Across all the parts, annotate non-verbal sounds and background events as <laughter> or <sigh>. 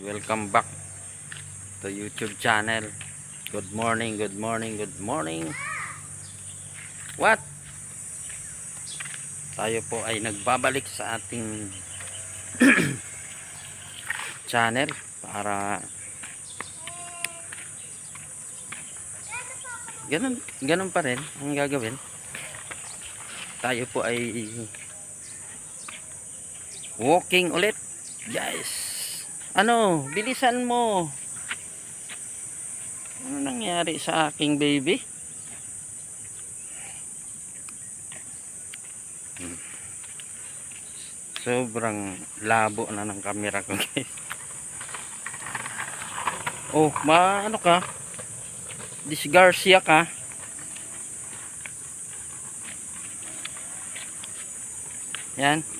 Welcome back to YouTube channel. Good morning, good morning, good morning. What? Tayo po ay nagbabalik sa ating <clears throat> channel para ganun, ganun pa rin ang gagawin. Tayo po ay walking ulit. Guys, ano, bilisan mo. Ano nangyari sa aking baby? Hmm. Sobrang labo na ng camera ko, guys. Oh, ma ano ka? Disgarcia ka? Yan.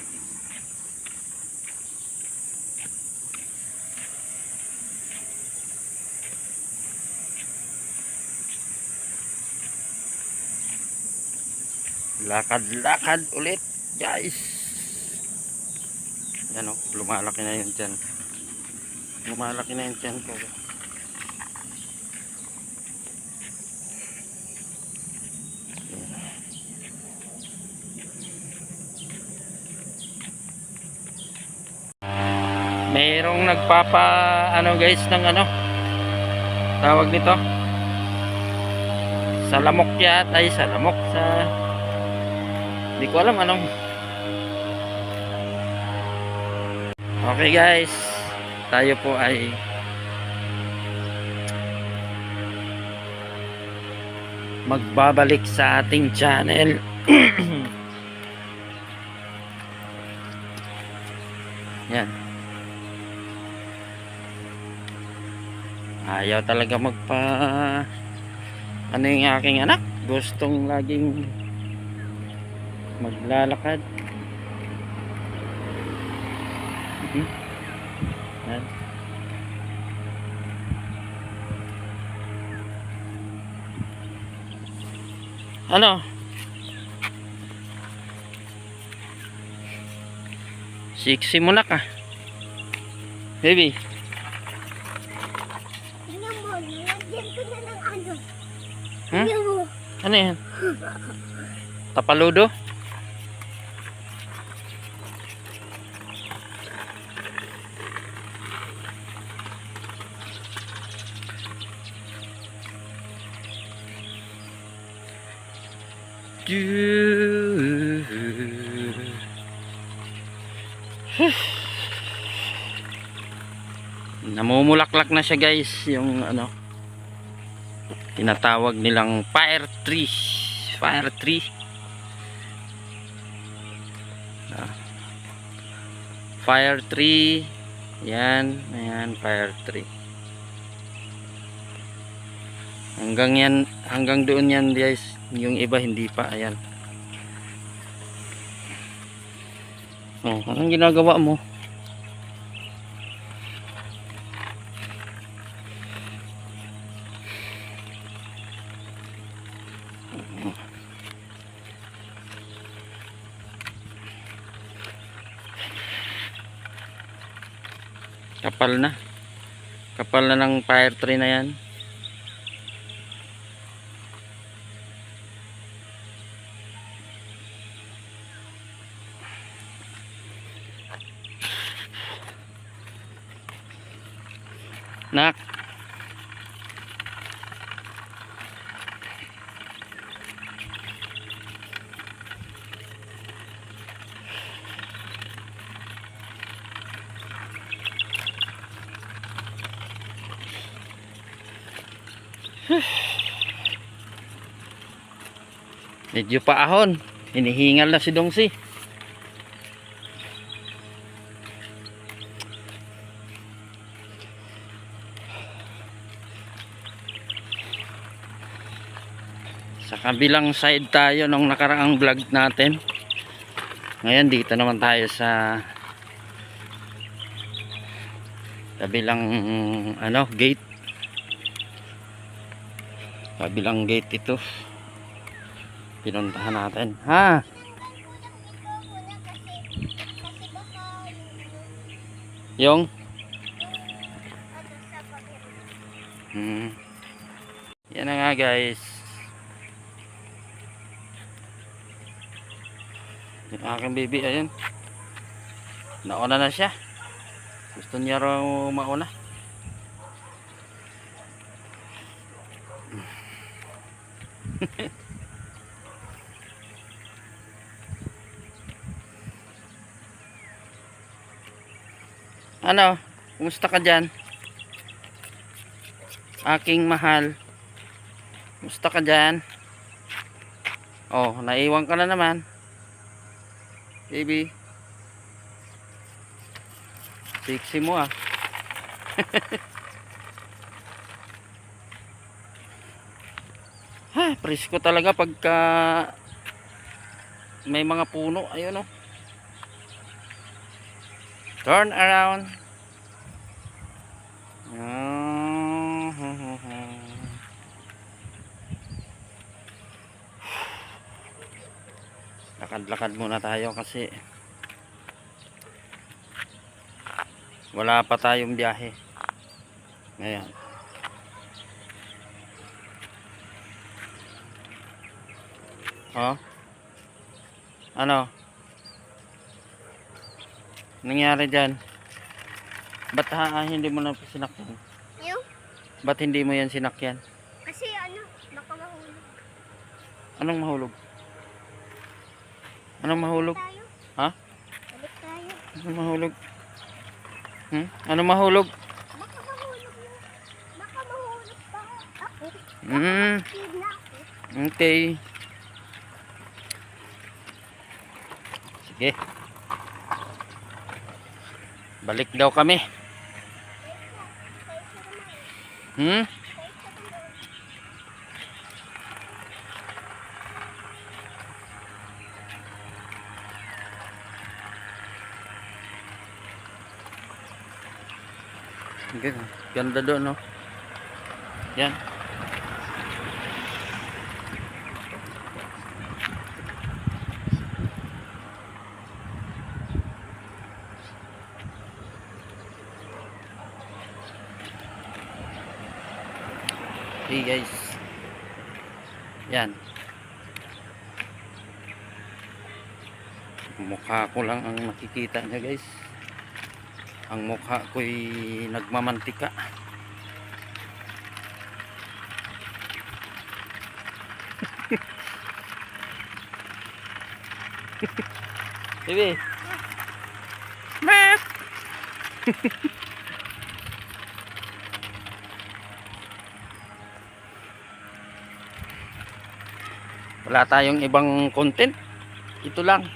Lakad-lakad ulit guys. Yan o lumalaki na yun dyan. Lumalaki na yun dyan ko mayroong nagpapa ano guys ng ano tawag nito? Sa lamok yata ay sa lamok sa hindi ko alam anong okay guys. Tayo po ay magbabalik sa ating channel. <clears throat> Yan. Ayaw talaga magpa ano yung aking anak? Gustong laging maglalakad. Yan. ano siksi mo na ka baby ano. Hmm? Ano yan tapaludo namumulaklak na siya guys. Yung ano tinatawag nilang fire tree. Fire tree. Ah. fire tree. Yan ayan fire tree. Hanggang yan hanggang doon yan guys. Yung iba hindi pa ayan. Oh anong ginagawa mo kapal na. Kapal na ng fire tree na yan. Nak medyo paahon. Hinihingal na si Dongsi. Sa kabilang side tayo nung nakaraang vlog natin. Ngayon dito naman tayo sa kabilang ano gate. Kabilang gate ito pinuntahan natin ha yung Hmm. Yan na nga guys. Yung aking baby, ayun. Nauna na siya. Gusto niya raw mauna. <laughs> ano? Kumusta ka dyan? Aking mahal. Kumusta ka dyan? Oh, naiwan ka na naman. Baby. Sexy mo ah. ha, <laughs> presko talaga pagka may mga puno. Ayun oh. Turn around. <sighs> Lakad-lakad muna tayo kasi wala pa tayong biyahe. Ngayon. Oh. Ano? Nangyari dyan? Ba't ha, hindi mo na sinakyan? Yung? Ba't hindi mo yan sinakyan? Kasi ano, baka mahulog Anong mahulog? Anong mahulog? tayo. Ha? Balik tayo. Anong mahulog? Hmm? Anong mahulog? Baka mahulog na. Baka mahulog pa ako. Hmm, okay. Sige. Balik daw kami. Hmm? Ganda, doon, no? Yan. Hey guys. Yan. Mukha ko lang ang nakikita niya guys. Ang mukha ko'y nagmamantika. Baby. Mak. <laughs> Wala tayong ibang content. Ito lang.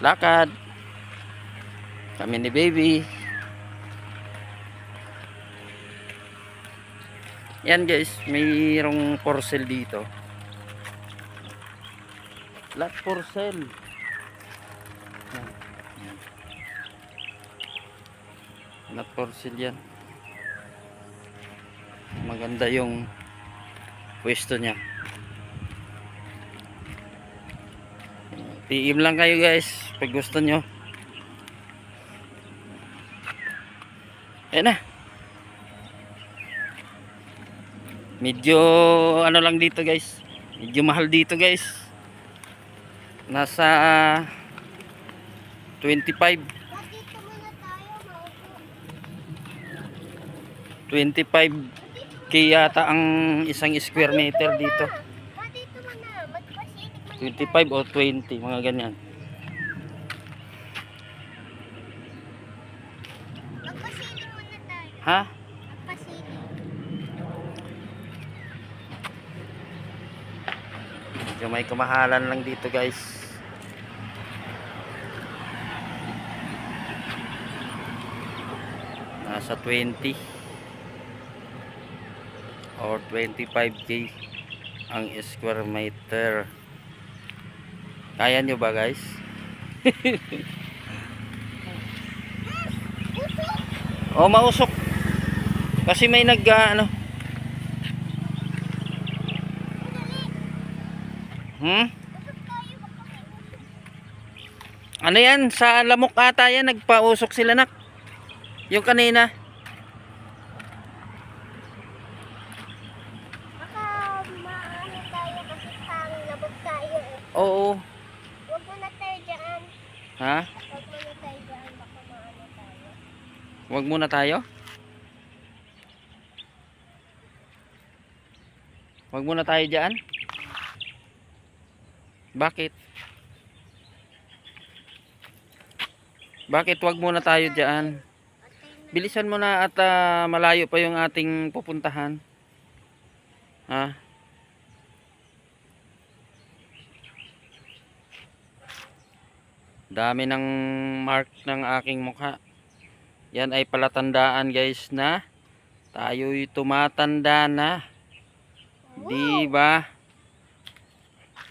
Lakad. Kami ni baby. Yan guys, mayroong for dito. Lot for sale. Lot for yan. Maganda yung pwesto niya. PM lang kayo guys pag gusto nyo. Ayan na. Medyo ano lang dito guys. Medyo mahal dito guys. Nasa 25 Ba't dito muna tayo maupo? 25 k yata ang isang square meter dito. 25 o 20 mga ganyan. Ha? Medyo may kamahalan lang dito guys. Nasa 20 or 25k ang square meter. Kaya nyo ba guys? <laughs> o mausok. Kasi may nag ah, ano. Hmm? Ano yan? Sa lamok ata yan. Nagpausok sila nak. Yung kanina. Ha? Huwag muna tayo. Huwag muna tayo? Huwag dyan? Bakit? Bakit wag muna tayo dyan? Bilisan mo na at ah, malayo pa yung ating pupuntahan. Ha? Dami ng mark ng aking mukha. Yan ay palatandaan guys na tayo'y tumatanda na. Di ba?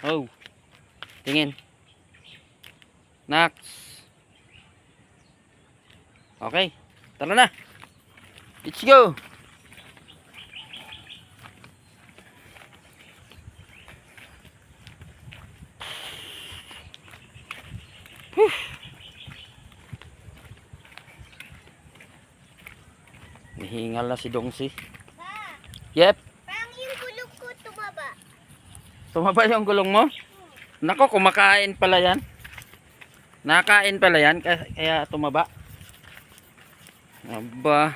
Oh. Tingin. Nax. Okay. Tara na. Let's go. Nahingal na si Dongsi. Pa, Yep. parang yung gulong ko tumaba. Tumaba yung gulong mo? Nako, kumakain pala yan. Nakain pala yan, kaya, kaya tumaba. Aba.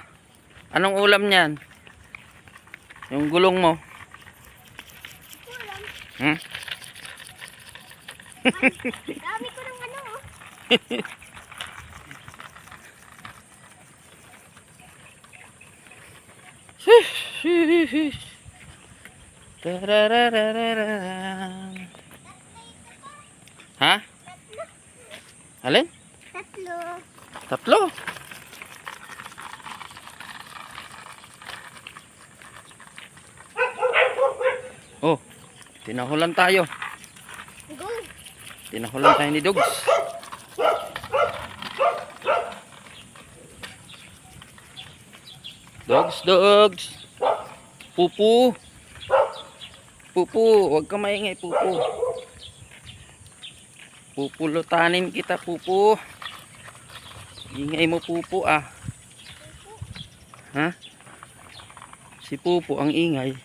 Anong ulam niyan? Yung gulong mo. Kulang. Hmm? Dami ko ng ano. oh. <laughs> Ha? Alin? Tatlo. Tatlo. Oh, tinahulan tayo. Tinahulan tayo ni Dogs. Dogs, dogs. Pupu. Pupu, huwag ka maingay, pupu. Pupulutanin kita, pupu. Ingay mo, pupu, ah. Ha? Si pupu ang ingay.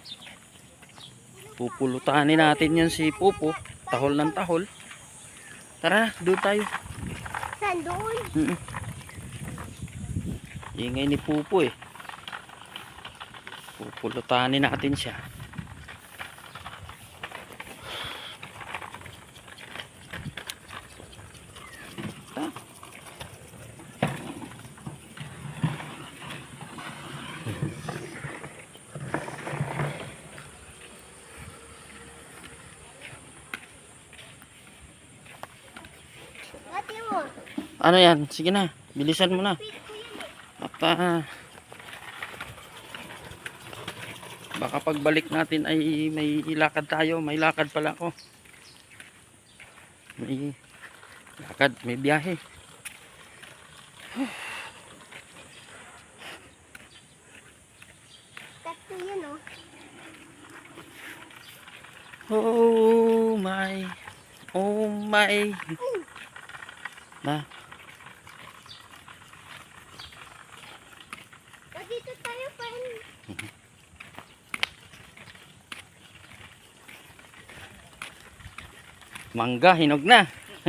Pupulutanin natin yan si pupu. Tahol ng tahol. Tara, doon tayo. Saan doon? Mm-mm. Ingay ni Pupo eh. Pupulutanin natin siya. Ano yan? Sige na. Bilisan mo na. Wait ko yan. At ah, baka pagbalik natin ay may lakad tayo. May lakad pala ako. May lakad, may biyahe. Tatlo yun oh. Oh my. Oh my. Na, O, dito tayo pa. Mangga hinog na. <laughs>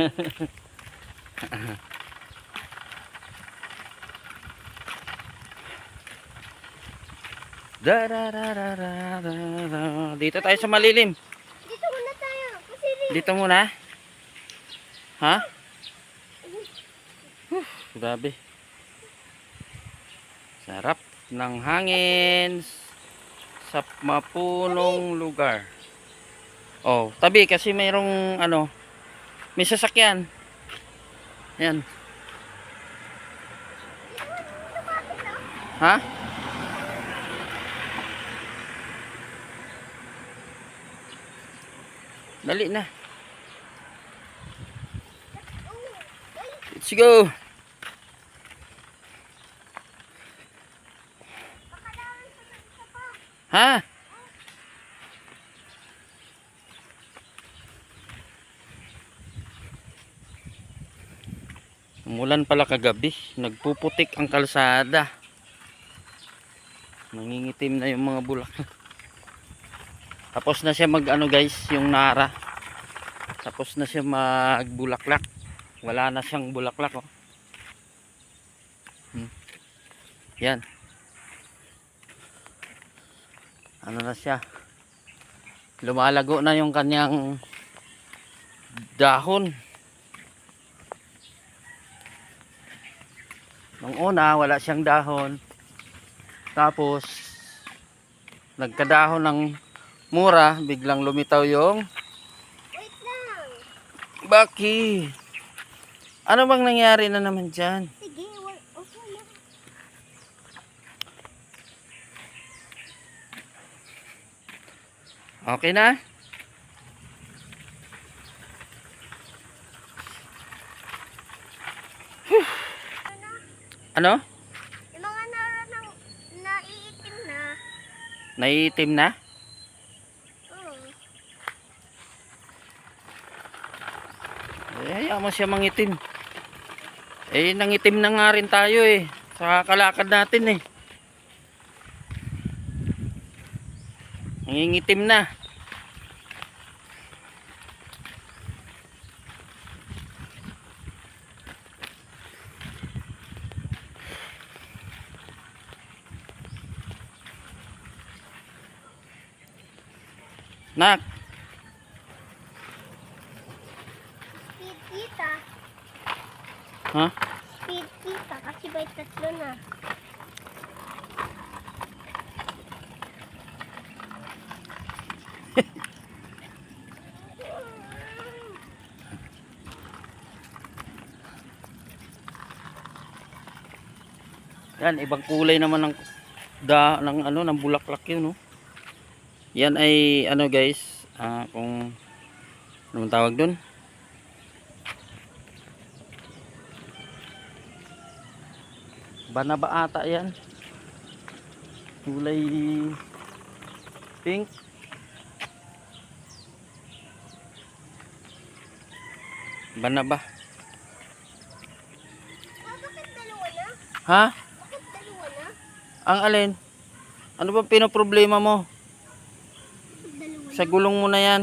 Dito tayo sa malilim. Dito muna tayo. Dito muna. Ha? Huh, grabe. Sarap ng hangin sa mapunong lugar. Oh, tabi kasi mayroong ano, may sasakyan. Yan. Ha? Dali na. Let's go. Ha? Umulan pala kagabi. Nagpuputik ang kalsada. Nangingitim na yung mga bulak. <laughs> Tapos na siya mag ano guys, yung nara. Tapos na siya magbulaklak. Wala na siyang bulaklak oh. Hmm. Yan. Ano na siya? Lumalago na yung kanyang dahon. Nung una, wala siyang dahon. Tapos, nagkadahon ng mura, biglang lumitaw yung. Baki. Ano bang nangyari na naman dyan? Sige, okay na. Okay na? Ano? Yung mga nara ng naiitim na. Naiitim na? Oo. Eh, hayaan mo siya mangitim. Eh, nangitim na nga rin tayo eh. Sa kalakad natin eh. Nangingitim na. Nak, Speed kita. ha? Speed kita kasi may tatlo na. Yan, ibang kulay naman ng da ng ano ng bulaklak 'yun, no. Yan ay ano guys, ah, kung anong tawag doon? Banaba ata yan. Kulay pink. Banaba. Ah? Ha? Ang alin? Ano ba pinoproblema mo? Sa gulong mo na yan.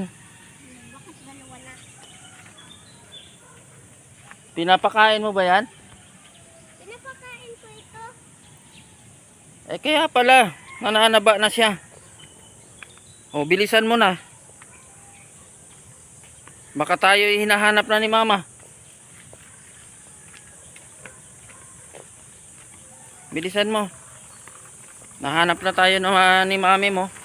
Pinapakain mo ba yan? Pinapakain ko ito. Eh kaya pala, nananaba na siya. O, bilisan mo na. Baka tayo ay hinahanap na ni mama. Bilisan mo. Nahanap na tayo na ni mami mo.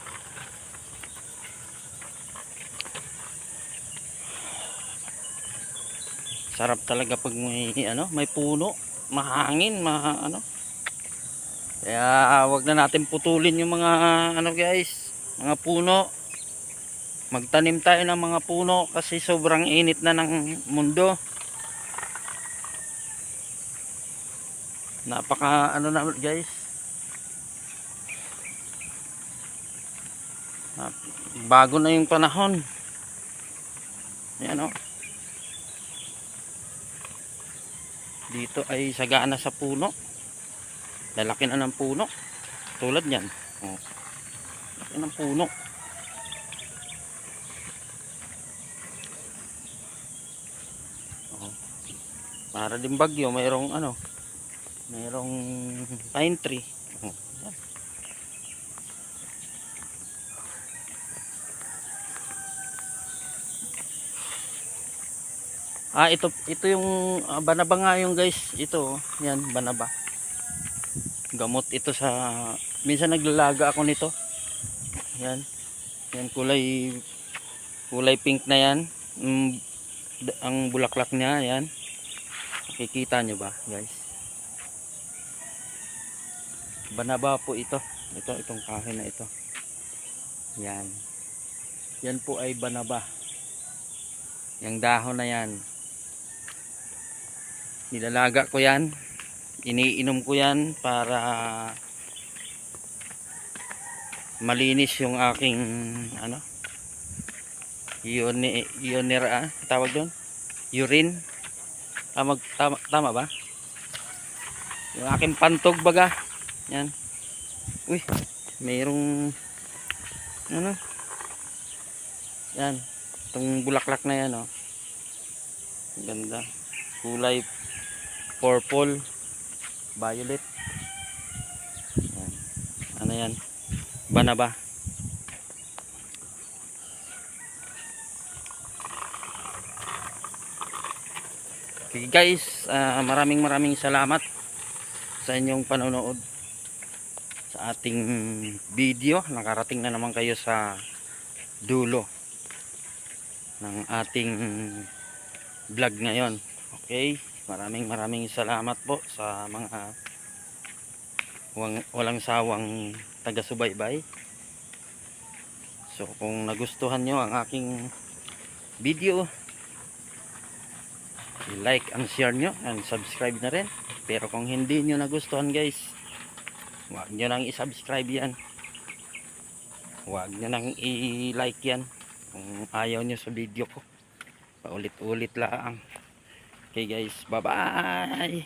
Sarap talaga pag may ano, may puno, mahangin, ma ano. Kaya wag na natin putulin yung mga ano guys, mga puno. Magtanim tayo ng mga puno kasi sobrang init na ng mundo. Napaka ano na guys. Bago na yung panahon. Yan o. Dito ay sagana sa puno. Lalaki na ng puno. Tulad niyan. Oh. Laki ng puno. Oh. Para din bagyo, mayroong ano, mayroong pine tree. Ah, ito ito yung ah, banaba nga yung guys. Ito, oh. yan, banaba. Gamot ito sa minsan naglalaga ako nito. Yan. Yan kulay kulay pink na yan. Mm, ang bulaklak niya yan. Nakikita nyo ba guys? Banaba po ito. Ito itong kahoy na ito. Yan. Yan po ay banaba. Yung dahon na yan nilalaga ko yan. Iniinom ko yan para malinis yung aking ano yoni yonera ah, tawag doon urine. Tama, tama, tama ba? Yung aking pantog baga. Yan. Uy mayroong ano? Yan. Itong bulaklak na yan oh. Ganda. Kulay purple violet. Ano yan? Banaba okay guys ah, maraming maraming salamat sa inyong panonood sa ating video. Nakarating na naman kayo sa dulo ng ating vlog ngayon. Okay maraming maraming salamat po sa mga walang, sawang taga-subaybay. So kung nagustuhan nyo ang aking video i-like and share nyo and subscribe na rin. Pero kung hindi nyo nagustuhan guys huwag nyo nang i-subscribe yan. Huwag nyo nang i-like yan kung ayaw nyo sa video ko. Paulit-ulit lang okay guys. Bye bye